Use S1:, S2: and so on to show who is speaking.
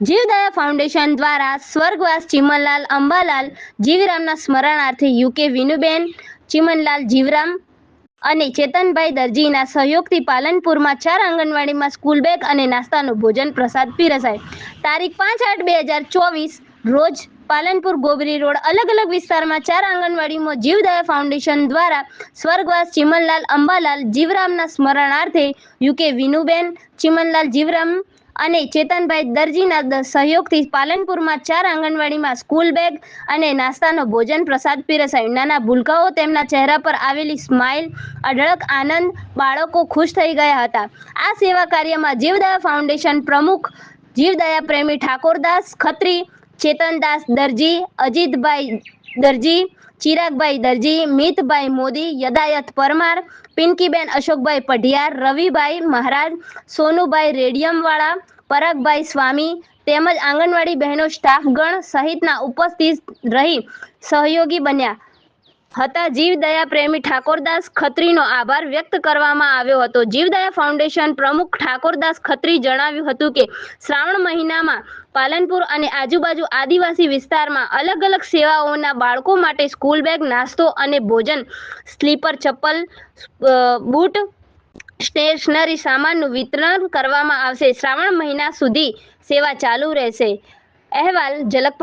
S1: જીવદયા ફાઉન્ડેશન દ્વારા સ્વર્ગવાસ ચીમનલાલ અંબાલાલ જીવરામના સ્મરણાર્થે યુકે વિનુબેન ચિમનલાલ જીવરામ અને ચેતનભાઈ દરજીના સહયોગથી પાલનપુરમાં ચાર આંગણવાડીમાં સ્કૂલ બેગ અને નાસ્તાનું ભોજન પ્રસાદ પીરસાય. તારીખ પાંચ આઠ બે હજાર ચોવીસ રોજ પાલનપુર ગોબરી રોડ અલગ અલગ વિસ્તારમાં ચાર આંગણવાડીમાં જીવદયા ફાઉન્ડેશન દ્વારા સ્વર્ગવાસ ચિમનલાલ અંબાલાલ જીવરામના સ્મરણાર્થે યુકે વિનુબેન ચિમનલાલ જીવરામ અને ચેતનભાઈ દરજીના સહયોગથી પાલનપુરમાં ચાર આંગણવાડીમાં સ્કૂલ બેગ અને નાસ્તાનો ભોજન પ્રસાદ પીરસાયું. નાના ભૂલકાઓ તેમના ચહેરા પર આવેલી સ્માઇલ અઢળક આનંદ, બાળકો ખુશ થઈ ગયા હતા. આ સેવા કાર્યમાં જીવદયા ફાઉન્ડેશન પ્રમુખ જીવદયા પ્રેમી ઠાકોરદાસ ખત્રી ચેતનદાસ દરજી, અજીતભાઈ દરજી, ચિરાગભાઈ દરજી, મિતભાઈ મોદી, યદાયત પરમાર, પિંકીબેન અશોકભાઈ પઢિયાર, રવિભાઈ મહારાજ, સોનુભાઈ રેડિયમવાળા, પરાગભાઈ સ્વામી તેમજ આંગણવાડી બહેનો, સ્ટાફગણ સહિતના ઉપસ્થિત રહી સહયોગી બન્યા. હતા. જીવદયા પ્રેમી ઠાકોરદાસ ખત્રીનો આભાર વ્યક્ત કરવામાં આવ્યો હતો. જીવદયા ફાઉન્ડેશન પ્રમુખ ઠાકોરદાસ ખત્રી જણાવ્યું હતું કે, શ્રાવણ મહિનામાં પાલનપુર અને આજુબાજુ આદિવાસી વિસ્તારમાં અલગ અલગ સેવાઓના બાળકો માટે સ્કૂલ બેગ, નાસ્તો અને ભોજન, સ્લીપર, ચપ્પલ બૂટ, સ્ટેશનરી સામાનનું વિતરણ કરવામાં આવશે. શ્રાવણ મહિના સુધી સેવા ચાલુ રહેશે. અહેવાલ ઝલક